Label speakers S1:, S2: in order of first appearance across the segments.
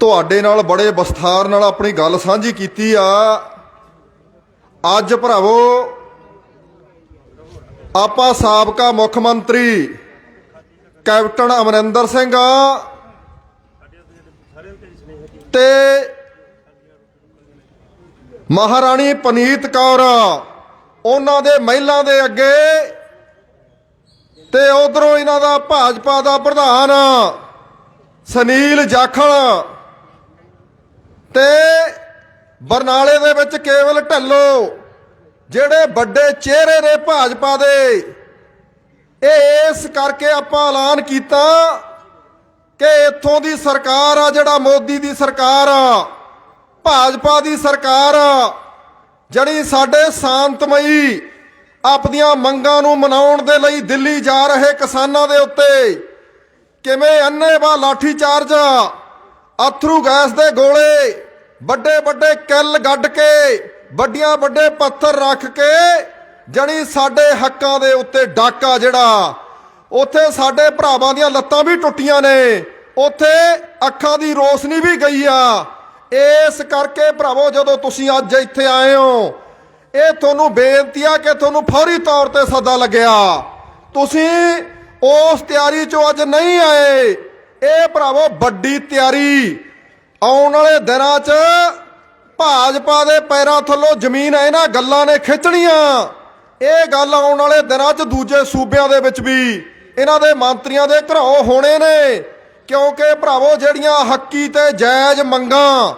S1: ਤੁਹਾਡੇ ਨਾਲ ਬੜੇ ਵਿਸਥਾਰ ਨਾਲ ਆਪਣੀ ਗੱਲ ਸਾਂਝੀ ਕੀਤੀ ਆ। ਅੱਜ ਭਰਾਵੋ, ਆਪਾਂ ਸਾਬਕਾ ਮੁੱਖ ਮੰਤਰੀ ਕੈਪਟਨ ਅਮਰਿੰਦਰ ਸਿੰਘ ਤੇ ਮਹਾਰਾਣੀ ਪਨੀਤ ਕੌਰ ਉਹਨਾਂ ਦੇ ਮਹਿਲਾਂ ਦੇ ਅੱਗੇ ਤੇ ਉਧਰੋਂ ਇਹਨਾਂ ਦਾ ਭਾਜਪਾ ਦਾ ਪ੍ਰਧਾਨ ਸੁਨੀਲ ਜਾਖਲ ਤੇ ਬਰਨਾਲੇ ਦੇ ਵਿੱਚ ਕੇਵਲ ਢੱਲੋ, ਜਿਹੜੇ ਵੱਡੇ ਚਿਹਰੇ ਨੇ ਭਾਜਪਾ ਦੇ, ਇਹ ਇਸ ਕਰਕੇ ਆਪਾਂ ਐਲਾਨ ਕੀਤਾ ਕਿ ਇੱਥੋਂ ਦੀ ਸਰਕਾਰ ਆ, ਜਿਹੜਾ ਮੋਦੀ ਦੀ ਸਰਕਾਰ ਆ, ਭਾਜਪਾ ਦੀ ਸਰਕਾਰ ਆ ਜਿਹੜੀ ਸਾਡੇ ਸ਼ਾਂਤਮਈ ਆਪਣੀਆਂ ਮੰਗਾਂ ਨੂੰ ਮਨਾਉਣ ਦੇ ਲਈ ਦਿੱਲੀ ਜਾ ਰਹੇ ਕਿਸਾਨਾਂ ਦੇ ਉੱਤੇ, ਕਿਵੇਂ ਅੰਨੇਵਾ ਲਾਠੀ ਚਾਰਜ ਅਥਰੂ ਗੈਸ ਦੇ ਗੋਲੇ ਵੱਡੇ ਵੱਡੇ ਕਿੱਲ ਗੱਡ ਕੇ ਵੱਡੀਆਂ ਵੱਡੇ ਪੱਥਰ ਰੱਖ ਕੇ, ਜਣੀ ਸਾਡੇ ਹੱਕਾਂ ਦੇ ਉੱਤੇ ਡਾਕਾ ਜਿਹੜਾ, ਉੱਥੇ ਸਾਡੇ ਭਰਾਵਾਂ ਦੀਆਂ ਲੱਤਾਂ ਵੀ ਟੁੱਟੀਆਂ ਨੇ, ਉੱਥੇ ਅੱਖਾਂ ਦੀ ਰੋਸ਼ਨੀ ਵੀ ਗਈ ਆ। ਇਸ ਕਰਕੇ ਭਰਾਵੋ, ਜਦੋਂ ਤੁਸੀਂ ਅੱਜ ਇੱਥੇ ਆਏ ਹੋ, ਇਹ ਤੁਹਾਨੂੰ ਬੇਨਤੀ ਆ ਕਿ ਤੁਹਾਨੂੰ ਫੌਰੀ ਤੌਰ ਤੇ ਸੱਦਾ ਲੱਗਿਆ। ਤੁਸੀਂ ਉਸ ਤਿਆਰੀ ਚੋਂ ਅੱਜ ਨਹੀਂ ਆਏ। ਇਹ ਭਰਾਵੋ, ਵੱਡੀ ਤਿਆਰੀ। ਆਉਣ ਵਾਲੇ ਦਿਨਾਂ 'ਚ ਭਾਜਪਾ ਦੇ ਪੈਰਾਂ ਥੱਲੋਂ ਜ਼ਮੀਨ ਇਹਨਾਂ ਗੱਲਾਂ ਨੇ ਖਿੱਚਣੀਆਂ। ਇਹ ਗੱਲ ਆਉਣ ਵਾਲੇ ਦਿਨਾਂ 'ਚ ਦੂਜੇ ਸੂਬਿਆਂ ਦੇ ਵਿੱਚ ਵੀ ਇਹਨਾਂ ਦੇ ਮੰਤਰੀਆਂ ਦੇ ਘਰਾਓ ਹੋਣੇ ਨੇ। ਕਿਉਂਕਿ ਭਰਾਵੋ, ਜਿਹੜੀਆਂ ਹੱਕੀ ਤੇ ਜਾਇਜ਼ ਮੰਗਾਂ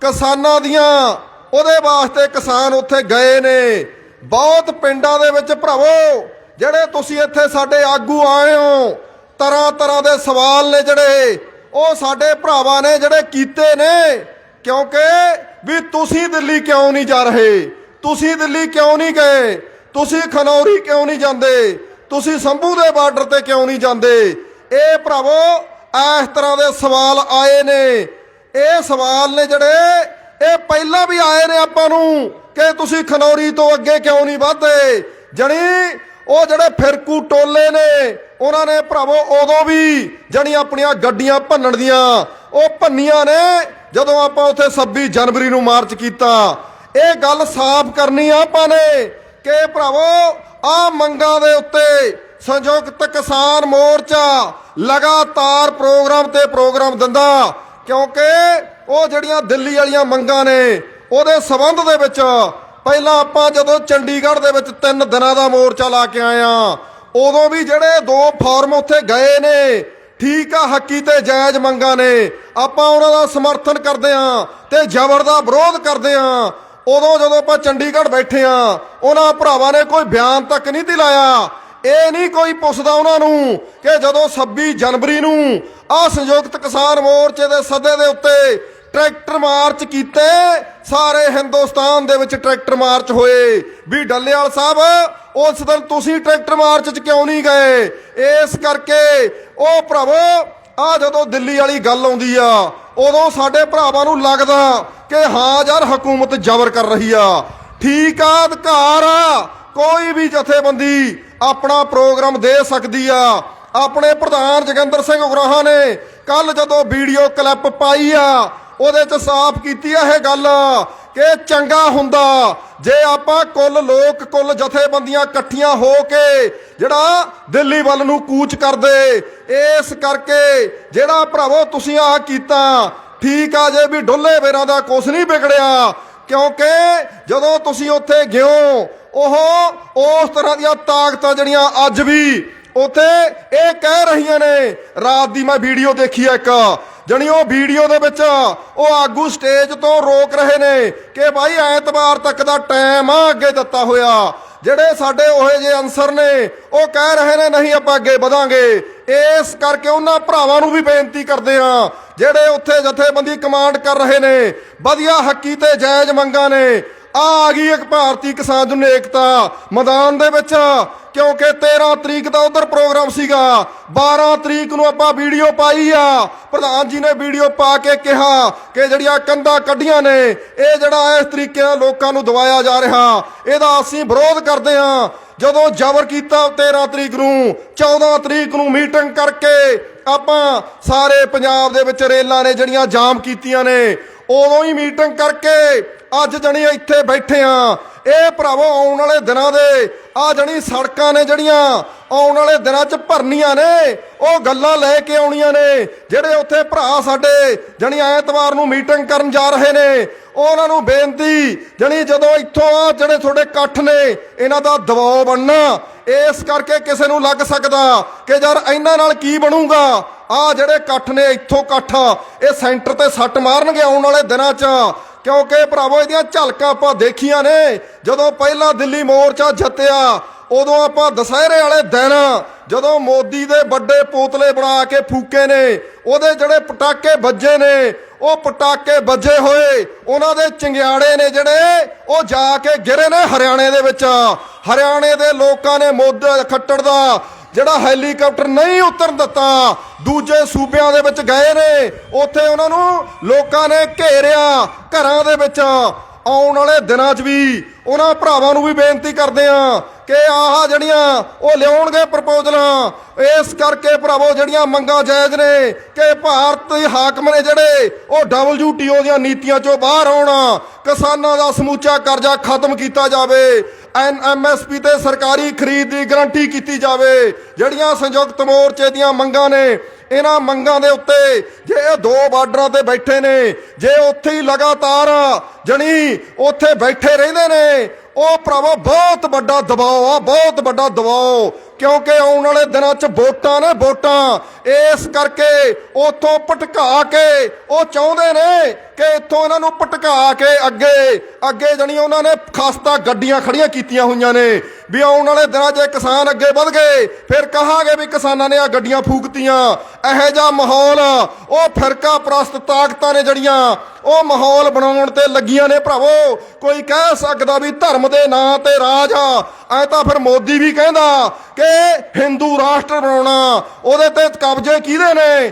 S1: ਕਿਸਾਨਾਂ ਦੀਆਂ, ਉਹਦੇ ਵਾਸਤੇ ਕਿਸਾਨ ਉੱਥੇ ਗਏ ਨੇ। ਬਹੁਤ ਪਿੰਡਾਂ ਦੇ ਵਿੱਚ ਭਰਾਵੋ, ਜਿਹੜੇ ਤੁਸੀਂ ਇੱਥੇ ਸਾਡੇ ਆਗੂ ਆਏ ਹੋ ਤਰ੍ਹਾਂ ਤਰ੍ਹਾਂ ਦੇ ਸਵਾਲ ਨੇ ਜਿਹੜੇ। ਉਹ ਸਾਡੇ ਭਰਾਵਾਂ ਨੇ ਜਿਹੜੇ ਕੀਤੇ ਨੇ, ਕਿਉਂਕਿ ਵੀ ਤੁਸੀਂ ਦਿੱਲੀ ਕਿਉਂ ਨਹੀਂ ਜਾ ਰਹੇ? ਤੁਸੀਂ ਦਿੱਲੀ ਕਿਉਂ ਨਹੀਂ ਗਏ? ਤੁਸੀਂ ਖਨੌਰੀ ਕਿਉਂ ਨਹੀਂ ਜਾਂਦੇ? ਤੁਸੀਂ ਸੰਭੂ ਦੇ ਬਾਰਡਰ ਤੇ ਕਿਉਂ ਨਹੀਂ ਜਾਂਦੇ? ਇਹ ਭਰਾਵੋ, ਇਸ ਤਰ੍ਹਾਂ ਦੇ ਸਵਾਲ ਆਏ ਨੇ। ਇਹ ਸਵਾਲ ਨੇ ਜਿਹੜੇ, ਇਹ ਪਹਿਲਾਂ ਵੀ ਆਏ ਨੇ ਆਪਾਂ ਨੂੰ ਕਿ ਤੁਸੀਂ ਖਨੌਰੀ ਤੋਂ ਅੱਗੇ ਕਿਉਂ ਨਹੀਂ ਵਧਦੇ? ਜਣੀ ਉਹ ਜਿਹੜੇ ਫਿਰਕੂ ਟੋਲੇ ਨੇ ਉਹਨਾਂ ਨੇ ਭਰਾਵੋ ਉਦੋਂ ਵੀ ਜਿਹੜੀਆਂ ਆਪਣੀਆਂ ਗੱਡੀਆਂ ਭੰਨਣ ਦੀਆਂ, ਉਹ ਭੰਨੀਆਂ ਨੇ ਜਦੋਂ ਆਪਾਂ ਉੱਥੇ 26 ਜਨਵਰੀ ਨੂੰ ਮਾਰਚ ਕੀਤਾ। ਇਹ ਗੱਲ ਸਾਫ਼ ਕਰਨੀ ਆ ਆਪਾਂ ਨੇ ਕਿ ਭਰਾਵੋ ਆ ਮੰਗਾਂ ਦੇ ਉੱਤੇ ਸੰਯੁਕਤ ਕਿਸਾਨ ਮੋਰਚਾ ਲਗਾਤਾਰ ਪ੍ਰੋਗਰਾਮ ਤੇ ਪ੍ਰੋਗਰਾਮ ਦਿੰਦਾ, ਕਿਉਂਕਿ ਉਹ ਜਿਹੜੀਆਂ ਦਿੱਲੀ ਵਾਲੀਆਂ ਮੰਗਾਂ ਨੇ, ਉਹਦੇ ਸਬੰਧ ਦੇ ਵਿੱਚ ਪਹਿਲਾਂ ਆਪਾਂ ਜਦੋਂ ਚੰਡੀਗੜ੍ਹ ਦੇ ਵਿੱਚ ਤਿੰਨ ਦਿਨਾਂ ਦਾ ਮੋਰਚਾ ਲਾ ਕੇ ਆਏ ਆ ਉਦੋਂ ਵੀ ਜਿਹੜੇ ਦੋ ਫਾਰਮ ਉੱਥੇ ਗਏ ਨੇ, ਠੀਕ ਆ, ਹੱਕੀ ਤੇ ਜਾਇਜ਼ ਮੰਗਾਂ ਨੇ। ਆਪਾਂ ਉਹਨਾਂ ਦਾ ਸਮਰਥਨ ਕਰਦੇ ਆ ਤੇ ਜ਼ਬਰ ਦਾ ਵਿਰੋਧ ਕਰਦੇ ਆ। ਉਦੋਂ ਜਦੋਂ ਆਪਾਂ ਚੰਡੀਗੜ੍ਹ ਬੈਠੇ ਆ, ਉਹਨਾਂ ਭਰਾਵਾਂ ਨੇ ਕੋਈ ਬਿਆਨ ਤੱਕ ਨਹੀਂ ਦਿਲਾਇਆ। ਇਹ ਨਹੀਂ ਕੋਈ ਪੁੱਛਦਾ ਉਹਨਾਂ ਨੂੰ ਕਿ ਜਦੋਂ 26 ਜਨਵਰੀ ਨੂੰ ਆ ਸੰਯੁਕਤ ਕਿਸਾਨ ਮੋਰਚੇ ਦੇ ਸੱਦੇ ਦੇ ਉੱਤੇ ਟਰੈਕਟਰ ਮਾਰਚ ਕੀਤੇ, ਸਾਰੇ ਹਿੰਦੁਸਤਾਨ ਦੇ ਵਿੱਚ ਟਰੈਕਟਰ ਮਾਰਚ ਹੋਏ। ਵੀ ਡੱਲੇਵਾਲ ਸਾਹਿਬ, ਉਸ ਦਿਨ ਤੁਸੀਂ ਟਰੈਕਟਰ ਮਾਰਚ 'ਚ ਕਿਉਂ ਨਹੀਂ ਗਏ? ਇਸ ਕਰਕੇ, ਉਹ ਭਰਾਵੋ, ਆ ਜਦੋਂ ਦਿੱਲੀ ਵਾਲੀ ਗੱਲ ਆਉਂਦੀ ਆ, ਉਦੋਂ ਸਾਡੇ ਭਰਾਵਾਂ ਨੂੰ ਲੱਗਦਾ ਕਿ ਹਾਂ ਯਾਰ, ਹਕੂਮਤ ਜ਼ਬਰ ਕਰ ਰਹੀ ਆ। ਠੀਕ ਆ, ਅਧਿਕਾਰ ਆ, ਕੋਈ ਵੀ ਜਥੇਬੰਦੀ ਆਪਣਾ ਪ੍ਰੋਗਰਾਮ ਦੇ ਸਕਦੀ ਆ। ਆਪਣੇ ਪ੍ਰਧਾਨ ਜਗਿੰਦਰ ਸਿੰਘ ਉਗਰਾਹਾਂ ਨੇ ਕੱਲ ਜਦੋਂ ਵੀਡੀਓ ਕਲਿੱਪ ਪਾਈ ਆ ਉਹਦੇ ਚ ਸਾਫ਼ ਕੀਤੀ ਆ ਇਹ ਗੱਲ ਕਿ ਚੰਗਾ ਹੁੰਦਾ ਜੇ ਆਪਾਂ ਕੁੱਲ ਲੋਕ, ਕੁੱਲ ਜਥੇਬੰਦੀਆਂ ਇਕੱਠੀਆਂ ਹੋ ਕੇ ਜਿਹੜਾ ਦਿੱਲੀ ਵੱਲ ਨੂੰ ਕੂਚ ਕਰਦੇ, ਇਸ ਕਰਕੇ ਜਿਹੜਾ ਭਰਾਵੋ ਤੁਸੀਂ ਆਹ ਕੀਤਾ, ਠੀਕ ਆ ਜੇ ਵੀ ਡੁੱਲੇ ਵੇਰਾਂ ਦਾ ਕੁਛ ਨਹੀਂ ਵਿਗੜਿਆ, ਕਿਉਂਕਿ ਜਦੋਂ ਤੁਸੀਂ ਉੱਥੇ ਗਿਓ, ਉਹ ਉਸ ਤਰ੍ਹਾਂ ਦੀਆਂ ਤਾਕਤਾਂ ਜਿਹੜੀਆਂ ਅੱਜ ਵੀ ਉੱਥੇ ਇਹ ਕਹਿ ਰਹੀਆਂ ਨੇ, ਰਾਤ ਦੀ ਮੈਂ ਵੀਡੀਓ ਦੇਖੀ ਆ ਇੱਕ। ਜਣੀ ਉਹ ਵੀਡੀਓ ਦੇ ਵਿੱਚ ਉਹ ਆਗੂ ਸਟੇਜ ਤੋਂ ਰੋਕ ਰਹੇ ਨੇ ਕਿ ਭਾਈ ਐਤਵਾਰ ਤੱਕ ਦਾ ਟਾਈਮ ਆ, ਅੱਗੇ ਦਿੱਤਾ ਹੋਇਆ। ਜਿਹੜੇ ਸਾਡੇ ਉਹੇ ਜੇ ਅਨਸਰ ਨੇ, ਉਹ ਕਹਿ ਰਹੇ ਨੇ, ਨਹੀਂ, ਆਪਾਂ ਅੱਗੇ ਵਧਾਂਗੇ। ਇਸ ਕਰਕੇ ਉਹਨਾਂ ਭਰਾਵਾਂ ਨੂੰ ਵੀ ਬੇਨਤੀ ਕਰਦੇ ਆ ਜਿਹੜੇ ਉੱਥੇ ਜਥੇਬੰਦੀ ਕਮਾਂਡ ਕਰ ਰਹੇ ਨੇ, ਵਧੀਆ ਹੱਕੀ ਤੇ ਜਾਇਜ਼ ਮੰਗਾਂ ਨੇ। ਆ ਆ ਗਈ ਇੱਕ ਭਾਰਤੀ ਕਿਸਾਨ ਜਨ ਏਕਤਾ ਮੈਦਾਨ ਦੇ ਵਿੱਚ, ਕਿਉਂਕਿ 13 ਤਰੀਕ ਦਾ ਉਧਰ ਪ੍ਰੋਗਰਾਮ ਸੀਗਾ। 12 ਤਰੀਕ ਨੂੰ ਆਪਾਂ ਵੀਡੀਓ ਪਾਈ ਆ। ਪ੍ਰਧਾਨ ਜੀ ਨੇ ਵੀਡੀਓ ਪਾ ਕੇ ਕਿਹਾ ਕਿ ਜਿਹੜੀਆਂ ਕੰਧਾਂ ਕੱਢੀਆਂ ਨੇ, ਇਹ ਜਿਹੜਾ ਇਸ ਤਰੀਕੇ ਨਾਲ ਲੋਕਾਂ ਨੂੰ ਦਵਾਇਆ ਜਾ ਰਿਹਾ, ਇਹਦਾ ਅਸੀਂ ਵਿਰੋਧ ਕਰਦੇ ਆ ਜਦੋਂ ਜ਼ਬਰ ਕੀਤਾ 13 ਤਰੀਕ ਨੂੰ 14 ਤਰੀਕ ਨੂੰ ਮੀਟਿੰਗ ਕਰਕੇ ਆਪਾਂ ਸਾਰੇ ਪੰਜਾਬ ਦੇ ਵਿੱਚ ਰੇਲਾਂ ਨੇ ਜਿਹੜੀਆਂ ਜਾਮ ਕੀਤੀਆਂ ਨੇ, ਉਦੋਂ ਹੀ ਮੀਟਿੰਗ ਕਰਕੇ ਅੱਜ ਜਣੀ ਇੱਥੇ ਬੈਠੇ ਆ। ਇਹ ਭਰਾਵੋ, ਆਉਣ ਵਾਲੇ ਦਿਨਾਂ ਦੇ ਆ ਜਣੀ ਸੜਕਾਂ ਨੇ ਜਿਹੜੀਆਂ ਆਉਣ ਵਾਲੇ ਦਿਨਾਂ 'ਚ ਭਰਨੀਆਂ ਨੇ, ਉਹ ਗੱਲਾਂ ਲੈ ਕੇ ਆਉਣੀਆਂ ਨੇ। ਜਿਹੜੇ ਉੱਥੇ ਭਰਾ ਸਾਡੇ ਜਣੀ ਐਤਵਾਰ ਨੂੰ ਮੀਟਿੰਗ ਕਰਨ ਜਾ ਰਹੇ ਨੇ, ਉਹਨਾਂ ਨੂੰ ਬੇਨਤੀ ਜਣੀ ਜਦੋਂ ਇੱਥੋਂ ਆ, ਜਿਹੜੇ ਤੁਹਾਡੇ ਇਕੱਠ ਨੇ, ਇਹਨਾਂ ਦਾ ਦਬਾਅ ਬਣਨਾ। ਇਸ ਕਰਕੇ ਕਿਸੇ ਨੂੰ ਲੱਗ ਸਕਦਾ ਕਿ ਯਾਰ ਇਹਨਾਂ ਨਾਲ ਕੀ ਬਣੂਗਾ? ਆ ਜਿਹੜੇ ਇਕੱਠ ਨੇ, ਇੱਥੋਂ ਇਕੱਠ ਇਹ ਸੈਂਟਰ ਤੇ ਸੱਟ ਮਾਰਨਗੇ ਆਉਣ ਵਾਲੇ ਦਿਨਾਂ 'ਚ। ਕਿਉਂਕਿ ਭਰਾਵੋ, ਇਹਦੀਆਂ ਝਲਕਾਂ ਆਪਾਂ ਦੇਖੀਆਂ ਨੇ। ਜਦੋਂ ਪਹਿਲਾਂ ਦਿੱਲੀ ਮੋਰਚਾ ਜਿੱਤਿਆ, ਉਦੋਂ ਆਪਾਂ ਦੁਸਹਿਰੇ ਵਾਲੇ ਦਿਨ ਜਦੋਂ ਮੋਦੀ ਦੇ ਵੱਡੇ ਪੋਤਲੇ ਬਣਾ ਕੇ ਫੂਕੇ ਨੇ, ਉਹਦੇ ਜਿਹੜੇ ਪਟਾਕੇ ਵੱਜੇ ਨੇ, ਉਹ ਪਟਾਕੇ ਵੱਜੇ ਹੋਏ। ਉਹਨਾਂ ਦੇ ਚੰਗਿਆੜੇ ਨੇ ਜਿਹੜੇ, ਉਹ ਜਾ ਕੇ ਗਿਰੇ ਨੇ ਹਰਿਆਣੇ ਦੇ ਵਿੱਚ। ਹਰਿਆਣੇ ਦੇ ਲੋਕਾਂ ਨੇ ਮੋਦੀ ਖੱਟੜ ਦਾ, ਜਿਹੜਾ ਹੈਲੀਕਾਪਟਰ ਨਹੀਂ ਉਤਰਨ ਦਿੱਤਾ, ਦੂਜੇ ਸੂਬਿਆਂ ਦੇ ਵਿੱਚ ਗਏ ਨੇ। ਉੱਥੇ ਉਹਨਾਂ ਨੂੰ ਲੋਕਾਂ ਨੇ ਘੇਰਿਆ ਘਰਾਂ ਦੇ ਵਿੱਚ। ਆਉਣ ਵਾਲੇ ਦਿਨਾਂ 'ਚ ਵੀ ਉਹਨਾਂ ਭਰਾਵਾਂ ਨੂੰ ਵੀ ਬੇਨਤੀ ਕਰਦੇ ਆ ਕਿ ਆਹ ਜਿਹੜੀਆਂ ਉਹ ਲਿਆਉਣਗੇ ਪ੍ਰਪੋਜ਼ਲਾਂ, ਇਸ ਕਰਕੇ ਭਰਾਵੋ ਜਿਹੜੀਆਂ ਮੰਗਾਂ ਜਾਇਜ਼ ਨੇ ਕਿ ਭਾਰਤੀ ਹਾਕਮ ਨੇ ਜਿਹੜੇ ਉਹ WTO ਦੀਆਂ ਨੀਤੀਆਂ 'ਚੋਂ ਬਾਹਰ ਆਉਣ, ਕਿਸਾਨਾਂ ਦਾ ਸਮੂਚਾ ਕਰਜ਼ਾ ਖਤਮ ਕੀਤਾ ਜਾਵੇ। ਐਨਐਮਐਸਪੀ ਤੇ ਸਰਕਾਰੀ ਖਰੀਦ ਦੀ ਗਾਰੰਟੀ ਕੀਤੀ ਜਾਵੇ। ਜਿਹੜੀਆਂ ਸੰਯੁਕਤ ਮੋਰਚੇ ਦੀਆਂ ਮੰਗਾਂ ਨੇ, ਇਹਨਾਂ ਮੰਗਾਂ ਦੇ ਉੱਤੇ ਜੇ ਇਹ ਦੋ ਬਾਰਡਰਾਂ ਤੇ ਬੈਠੇ ਨੇ, ਜੇ ਉੱਥੇ ਹੀ ਲਗਾਤਾਰ ਜਣੀ ਉੱਥੇ ਬੈਠੇ ਰਹਿੰਦੇ ਨੇ ਉਹ ਭਰਾਵਾ ਬਹੁਤ ਵੱਡਾ ਦਬਾਅ ਆ, ਬਹੁਤ ਵੱਡਾ ਦਬਾਅ। ਕਿਉਂਕਿ ਆਉਣ ਵਾਲੇ ਦਿਨਾਂ 'ਚ ਵੋਟਾਂ ਨੇ ਵੋਟਾਂ। ਇਸ ਕਰਕੇ ਉਥੋਂ ਭਟਕਾ ਕੇ ਉਹ ਚਾਹੁੰਦੇ ਨੇ ਕਿ ਇੱਥੋਂ ਇਹਨਾਂ ਨੂੰ ਭਟਕਾ ਕੇ ਅੱਗੇ ਅੱਗੇ ਜਣੀ ਉਹਨਾਂ ਨੇ ਖਸਤਾ ਗੱਡੀਆਂ ਖੜੀਆਂ ਕੀਤੀਆਂ ਹੋਈਆਂ ਨੇ। ਵੀ ਆਉਣ ਵਾਲੇ ਦਿਨਾਂ 'ਚ ਕਿਸਾਨ ਅੱਗੇ ਵਧ ਗਏ। ਫਿਰ ਕਹਾਂਗੇ ਵੀ ਕਿਸਾਨਾਂ ਨੇ ਆ ਗੱਡੀਆਂ ਫੂਕਤੀਆਂ। ਇਹੋ ਜਿਹਾ ਮਾਹੌਲ, ਉਹ ਫਿਰਕਾ ਪ੍ਰਸਤ ਤਾਕਤਾਂ ਨੇ ਜਿਹੜੀਆਂ, ਉਹ ਮਾਹੌਲ ਬਣਾਉਣ ਤੇ ਲੱਗੀਆਂ ਨੇ ਭਰਾਵੋ। ਕੋਈ ਕਹਿ ਸਕਦਾ ਵੀ ਧਰਮ ਦੇ ਨਾਂ ਤੇ ਰਾਜ ਆ। ਐ ਤਾਂ ਫਿਰ ਮੋਦੀ ਵੀ ਕਹਿੰਦਾ ਕਿ ਹਿੰਦੂ ਰਾਸ਼ਟਰ ਬਣਾਉਣਾ। ਉਹਦੇ ਤੇ ਕਬਜ਼ੇ ਕਿਹਦੇ ਨੇ?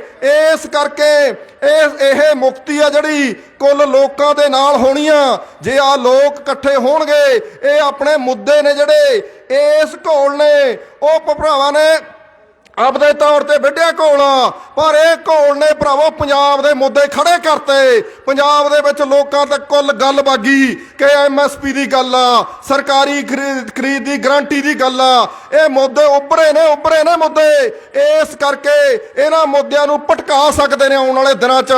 S1: ਇਸ ਕਰਕੇ ਇਹ ਇਹ ਮੁਕਤੀ ਆ ਜਿਹੜੀ ਕੁੱਲ ਲੋਕਾਂ ਦੇ ਨਾਲ ਹੋਣੀ ਆ। ਜੇ ਆ ਲੋਕ ਇਕੱਠੇ ਹੋਣਗੇ, ਇਹ ਆਪਣੇ ਮੁੱਦੇ ਨੇ ਜਿਹੜੇ, ਇਸ ਘੋਲ ਨੇ, ਉਹ ਭਰਾਵਾਂ ਨੇ ਆਪਦੇ ਤੌਰ ਤੇ ਵਿੱਢਿਆ ਘੋਲ, ਪਰ ਇਹ ਘੋਲ ਨੇ ਭਰਾਵੋ ਪੰਜਾਬ ਦੇ ਮੁੱਦੇ ਖੜੇ ਕਰਤੇ। ਪੰਜਾਬ ਦੇ ਵਿੱਚ ਲੋਕਾਂ ਤੱਕ ਕੁੱਲ ਗੱਲ ਬਾਗੀ ਕਿ ਐਮਐਸਪੀ ਦੀ ਗੱਲ ਆ, ਸਰਕਾਰੀ ਖਰੀਦ ਖਰੀਦ ਦੀ ਗਰੰਟੀ ਦੀ ਗੱਲ ਆ। ਇਹ ਮੁੱਦੇ ਉੱਭਰੇ ਨੇ ਉੱਭਰੇ ਨੇ ਮੁੱਦੇ। ਇਸ ਕਰਕੇ ਇਹਨਾਂ ਮੁੱਦਿਆਂ ਨੂੰ ਭਟਕਾ ਸਕਦੇ ਨੇ ਆਉਣ ਵਾਲੇ ਦਿਨਾਂ 'ਚ।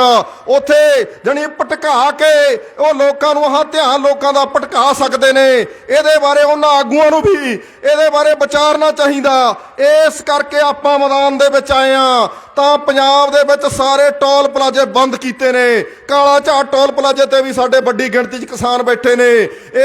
S1: ਉੱਥੇ ਜਣੀ ਭਟਕਾ ਕੇ ਉਹ ਲੋਕਾਂ ਨੂੰ ਆਹ ਧਿਆਨ ਲੋਕਾਂ ਦਾ ਭਟਕਾ ਸਕਦੇ ਨੇ। ਇਹਦੇ ਬਾਰੇ ਉਹਨਾਂ ਆਗੂਆਂ ਨੂੰ ਵੀ ਇਹਦੇ ਬਾਰੇ ਵਿਚਾਰਨਾ ਚਾਹੀਦਾ। ਇਸ ਕਰਕੇ ਆਪਾਂ ਮੈਦਾਨ ਦੇ ਵਿੱਚ ਆਏ ਆ, ਤਾਂ ਪੰਜਾਬ ਦੇ ਵਿੱਚ ਸਾਰੇ ਟੋਲ ਪਲਾਜ਼ੇ ਬੰਦ ਕੀਤੇ ਨੇ। ਕਾਲਾ ਝਾੜ ਟੋਲ ਪਲਾਜ਼ੇ ਤੇ ਵੀ ਸਾਡੇ ਵੱਡੀ ਗਿਣਤੀ 'ਚ ਕਿਸਾਨ ਬੈਠੇ ਨੇ।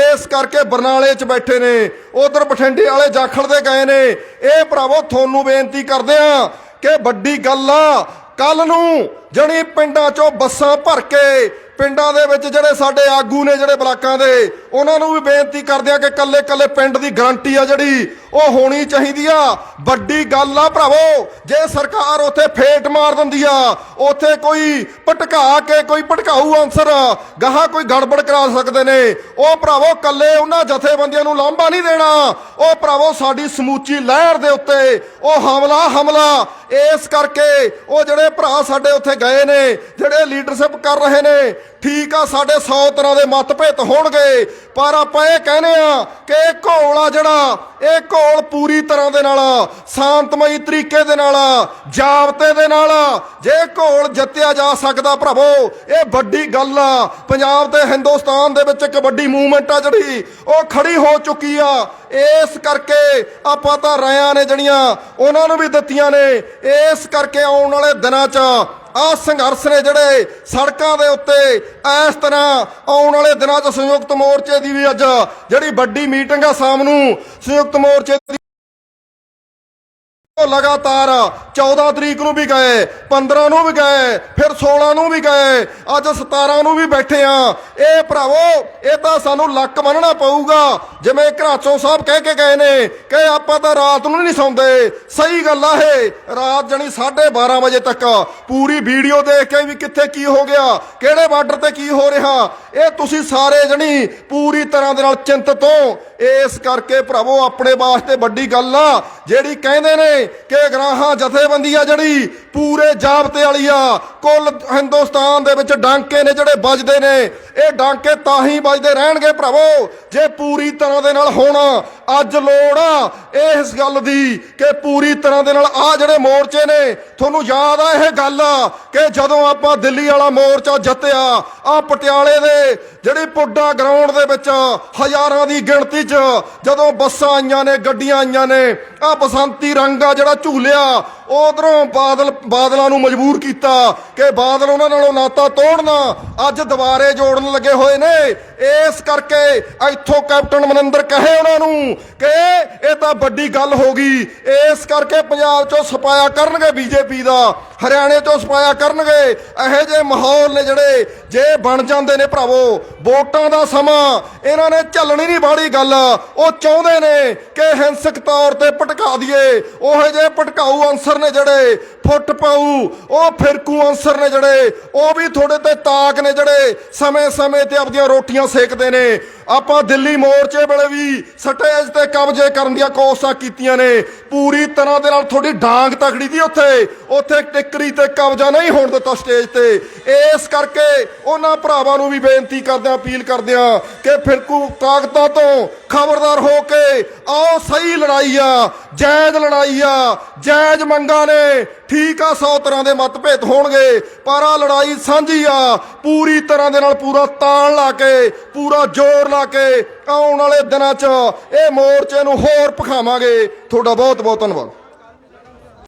S1: ਇਸ ਕਰਕੇ ਬਰਨਾਲੇ 'ਚ ਬੈਠੇ ਨੇ। ਉਧਰ ਬਠਿੰਡੇ ਵਾਲੇ ਜਾਖੜ ਦੇ ਗਏ ਨੇ। ਇਹ ਭਰਾਵੋ, ਤੁਹਾਨੂੰ ਬੇਨਤੀ ਕਰਦੇ ਆ ਕਿ ਵੱਡੀ ਗੱਲ ਆ ਕੱਲ ਨੂੰ ਜਣੀ ਪਿੰਡਾਂ 'ਚੋਂ ਬੱਸਾਂ ਭਰ ਕੇ ਪਿੰਡਾਂ ਦੇ ਵਿੱਚ ਜਿਹੜੇ ਸਾਡੇ ਆਗੂ ਨੇ ਜਿਹੜੇ ਬਲਾਕਾਂ ਦੇ, ਉਹਨਾਂ ਨੂੰ ਵੀ ਬੇਨਤੀ ਕਰਦੇ ਆ ਕਿ ਕੱਲੇ ਕੱਲੇ ਪਿੰਡ ਦੀ ਗਰੰਟੀ ਆ ਜਿਹੜੀ, ਉਹ ਹੋਣੀ ਚਾਹੀਦੀ ਆ। ਵੱਡੀ ਗੱਲ ਆ ਭਰਾਵੋ, ਜੇ ਸਰਕਾਰ ਉੱਥੇ ਫੇਟ ਮਾਰ ਦਿੰਦੀ ਆ, ਉੱਥੇ ਕੋਈ ਭਟਕਾ ਕੇ ਕੋਈ ਭਟਕਾਊ ਅਨਸਰ, ਗਾਹਾਂ ਕੋਈ ਗੜਬੜ ਕਰਾ ਸਕਦੇ ਨੇ। ਉਹ ਭਰਾਵੋ ਕੱਲੇ ਉਹਨਾਂ ਜਥੇਬੰਦੀਆਂ ਨੂੰ ਲਾਂਭਾ ਨਹੀਂ ਦੇਣਾ। ਉਹ ਭਰਾਵੋ, ਸਾਡੀ ਸਮੂਚੀ ਲਹਿਰ ਦੇ ਉੱਤੇ ਉਹ ਹਮਲਾ ਹਮਲਾ। ਇਸ ਕਰਕੇ ਉਹ ਜਿਹੜੇ ਭਰਾ ਸਾਡੇ ਉੱਥੇ ਗਏ ਨੇ, ਜਿਹੜੇ ਲੀਡਰਸ਼ਿਪ ਕਰ ਰਹੇ ਨੇ ਠੀਕ ਆ, ਸਾਡੇ 100 ਤਰ੍ਹਾਂ ਦੇ ਮਤਭੇਦ ਹੋਣਗੇ। ਪਰ ਆਪਾਂ ਇਹ ਕਹਿੰਦੇ ਆ ਕਿ ਇਹ ਘੋਲ ਆ ਜਿਹੜਾ, ਇਹ ਘੋਲ ਪੂਰੀ ਤਰ੍ਹਾਂ ਦੇ ਨਾਲ, ਸ਼ਾਂਤਮਈ ਤਰੀਕੇ ਦੇ ਨਾਲ ਜਾਬਤੇ ਦੇ ਨਾਲ, ਜੇ ਘੋਲ ਜਿੱਤਿਆ ਜਾ ਸਕਦਾ ਭਰਾਵੋ, ਇਹ ਵੱਡੀ ਗੱਲ ਆ। ਪੰਜਾਬ ਤੇ ਹਿੰਦੁਸਤਾਨ ਦੇ ਵਿੱਚ ਇੱਕ ਵੱਡੀ ਮੂਵਮੈਂਟ ਆ ਜਿਹੜੀ, ਉਹ ਖੜੀ ਹੋ ਚੁੱਕੀ ਆ। ਇਸ ਕਰਕੇ ਆਪਾਂ ਤਾਂ ਰਾਇਆਂ ਨੇ ਜਿਹੜੀਆਂ, ਉਹਨਾਂ ਨੂੰ ਵੀ ਦਿੱਤੀਆਂ ਨੇ। ਇਸ ਕਰਕੇ ਆਉਣ ਵਾਲੇ ਦਿਨਾਂ 'ਚ ਆ ਸੰਘਰਸ਼ ਨੇ ਜਿਹੜੇ ਸੜਕਾਂ ਦੇ ਉੱਤੇ ਇਸ ਤਰ੍ਹਾਂ ਆਉਣ ਵਾਲੇ ਦਿਨਾਂ 'ਚ ਸੰਯੁਕਤ ਮੋਰਚੇ ਦੀ ਵੀ ਅੱਜ ਜਿਹੜੀ ਵੱਡੀ ਮੀਟਿੰਗ ਆ ਸ਼ਾਮ ਨੂੰ, ਸੰਯੁਕਤ ਮੋਰਚੇ ਦੀ ਲਗਾਤਾਰ 14 ਤਰੀਕ ਨੂੰ ਵੀ ਗਏ 15 ਨੂੰ ਵੀ ਗਏ, ਫਿਰ 16 ਨੂੰ ਵੀ ਗਏ, ਅੱਜ 17 ਨੂੰ ਵੀ ਬੈਠੇ ਆ। ਇਹ ਭਰਾਵੋ, ਇਹ ਤਾਂ ਸਾਨੂੰ ਲੱਕ ਬੰਨਣਾ ਪਊਗਾ। ਜਿਵੇਂ ਘਰਾਚੋ ਸਾਹਿਬ ਕਹਿ ਕੇ ਗਏ ਨੇ ਕਿ ਆਪਾਂ ਤਾਂ ਰਾਤ ਨੂੰ ਨਹੀਂ ਸੌਂਦੇ। ਸਹੀ ਗੱਲ ਆ ਇਹ। ਰਾਤ ਜਣੀ 12:30 ਵਜੇ ਤੱਕ। ਪੂਰੀ ਵੀਡੀਓ ਦੇਖ ਕੇ ਵੀ ਕਿੱਥੇ ਕੀ ਹੋ ਗਿਆ, ਕਿਹੜੇ ਬਾਰਡਰ ਤੇ ਕੀ ਹੋ ਰਿਹਾ। ਇਹ ਤੁਸੀਂ ਸਾਰੇ ਜਣੀ ਪੂਰੀ ਤਰ੍ਹਾਂ ਦੇ ਨਾਲ ਚਿੰਤਤ ਹੋ। ਇਸ ਕਰਕੇ ਭਰਾਵੋ, ਆਪਣੇ ਵਾਸਤੇ ਵੱਡੀ ਗੱਲ ਆ। ਜਿਹੜੀ ਕਹਿੰਦੇ ਨੇ ਕਿ ਗਰਾਹਾਂ ਜਥੇਬੰਦੀ ਆ ਜਿਹੜੀ ਪੂਰੇ ਜਾਬਤੇ ਵਾਲੀ ਆ। ਕੁੱਲ ਹਿੰਦੁਸਤਾਨ ਦੇ ਵਿੱਚ ਡਾਂਕੇ ਨੇ ਜਿਹੜੇ ਵੱਜਦੇ ਨੇ। ਇਹ ਡਾਂਕੇ ਤਾਂ ਹੀ ਵੱਜਦੇ ਰਹਿਣਗੇ ਭਰਾਵੋ, ਜੇ ਪੂਰੀ ਤਰ੍ਹਾਂ ਦੇ ਨਾਲ ਹੋਣਾ। ਅੱਜ ਲੋੜ ਆ ਇਸ ਗੱਲ ਦੀ ਕਿ ਪੂਰੀ ਤਰ੍ਹਾਂ ਦੇ ਨਾਲ ਆ ਜਿਹੜੇ ਮੋਰਚੇ ਨੇ, ਤੁਹਾਨੂੰ ਯਾਦ ਆ ਇਹ ਗੱਲ ਕਿ ਜਦੋਂ ਆਪਾਂ ਦਿੱਲੀ ਵਾਲਾ ਮੋਰਚਾ ਜਿੱਤਿਆ, ਆ ਪਟਿਆਲੇ ਦੇ ਜਿਹੜੀ ਪੁੱਡਾ ਗਰਾਊਂਡ ਦੇ ਵਿੱਚ ਹਜ਼ਾਰਾਂ ਦੀ ਗਿਣਤੀ 'ਚ ਜਦੋਂ ਬੱਸਾਂ ਆਈਆਂ ਨੇ, ਗੱਡੀਆਂ ਆਈਆਂ ਨੇ, ਆ ਬਸੰਤੀ ਰੰਗ ਆ ਜਿਹੜਾ ਝੂਲਿਆ, ਉਧਰੋਂ ਬਾਦਲ ਬਾਦਲਾਂ ਨੂੰ ਮਜਬੂਰ ਕੀਤਾ ਕਿ ਬਾਦਲ ਉਹਨਾਂ ਨਾਲੋਂ ਨਾਤਾ ਤੋੜਨਾ ਅੱਜ ਦੁਬਾਰੇ ਜੋੜਨ ਲੱਗੇ ਹੋਏ ਨੇ। ਇਸ ਕਰਕੇ ਇੱਥੋਂ ਕੈਪਟਨ ਮਨਿੰਦਰ ਕਹੇ ਉਹਨਾਂ ਨੂੰ ਕਿ ਇਹ ਤਾਂ ਵੱਡੀ ਗੱਲ ਹੋ ਗਈ। ਇਸ ਕਰਕੇ ਪੰਜਾਬ ਚੋਂ ਸਪਾਇਆ ਕਰਨਗੇ ਬੀਜੇਪੀ ਦਾ, ਹਰਿਆਣੇ ਚੋਂ ਸਪਾਇਆ ਕਰਨਗੇ। ਇਹੋ ਜਿਹੇ ਮਾਹੌਲ ਨੇ ਜਿਹੜੇ, ਜੇ ਬਣ ਜਾਂਦੇ ਨੇ ਭਰਾਵੋ, ਵੋਟਾਂ ਦਾ ਸਮਾਂ, ਇਹਨਾਂ ਨੇ ਝੱਲਣੀ ਨਹੀਂ ਬਾੜੀ ਗੱਲ। ਉਹ ਚਾਹੁੰਦੇ ਨੇ ਕਿ ਹਿੰਸਕ ਤੌਰ ਤੇ ਭਟਕਾ ਦਈਏ। ਉਹੋ ਜਿਹੇ ਭਟਕਾਊ ਅਨਸਰ ਨੇ ਜਿਹੜੇ, ਫੁੱਟ ਪਾਊ। ਉਹ ਫਿਰਕੂ ਅੰਸਰ ਨੇ ਜਿਹੜੇ, ਉਹ ਵੀ ਤੁਹਾਡੇ ਤੇ ਤਾਕ ਨੇ ਜਿਹੜੇ, ਸਮੇਂ-ਸਮੇਂ ਤੇ ਆਪਦੀਆਂ ਰੋਟੀਆਂ ਸੇਕਦੇ ਨੇ। ਆਪਾਂ ਦਿੱਲੀ ਮੋਰਚੇ ਵੇਲੇ ਵੀ ਸਟੇਜ ਤੇ ਕਬਜ਼ੇ ਕਰਨ ਦੀਆਂ ਕੋਸ਼ਿਸ਼ਾਂ ਕੀਤੀਆਂ ਨੇ। ਪੂਰੀ ਤਰ੍ਹਾਂ ਦੇ ਨਾਲ ਤੁਹਾਡੀ ਡਾਂਗ ਤਕੜੀ ਦੀ ਉੱਥੇ। ਉੱਥੇ ਟਿੱਕਰੀ ਤੇ ਕਬਜ਼ਾ ਨਹੀਂ ਹੋਣ ਦਿੱਤਾ ਸਟੇਜ ਤੇ। ਇਸ ਕਰਕੇ ਉਹਨਾਂ ਭਰਾਵਾਂ ਨੂੰ ਵੀ ਬੇਨਤੀ ਕਰਦੇ ਆ ਅਪੀਲ ਕਰਦੇ ਆ ਕਿ ਫਿਰਕੂ ਤਾਕਤਾਂ ਤੋਂ ਖਬਰਦਾਰ ਹੋ ਕੇ ਆਓ, ਸਹੀ ਲੜਾਈ ਆ, ਜਾਇਜ਼ ਲੜਾਈ ਆ, ਜਾਇਜ਼ ਮੰਗਾਂ ਨੇ, ਠੀਕ ਆ 100 ਤਰ੍ਹਾਂ ਦੇ ਮਤਭੇਦ ਹੋਣਗੇ, ਪਰ ਆ ਲੜਾਈ ਸਾਂਝੀ ਆ। ਪੂਰੀ ਤਰ੍ਹਾਂ ਦੇ ਨਾਲ ਪੂਰਾ ਤਾਣ ਲਾ ਕੇ, ਪੂਰਾ ਜ਼ੋਰ ਲਾ ਕੇ ਆਉਣ ਵਾਲੇ ਦਿਨਾਂ 'ਚ ਇਹ ਮੋਰਚੇ ਨੂੰ ਹੋਰ ਭਖਾਵਾਂਗੇ। ਤੁਹਾਡਾ ਬਹੁਤ ਬਹੁਤ ਧੰਨਵਾਦ।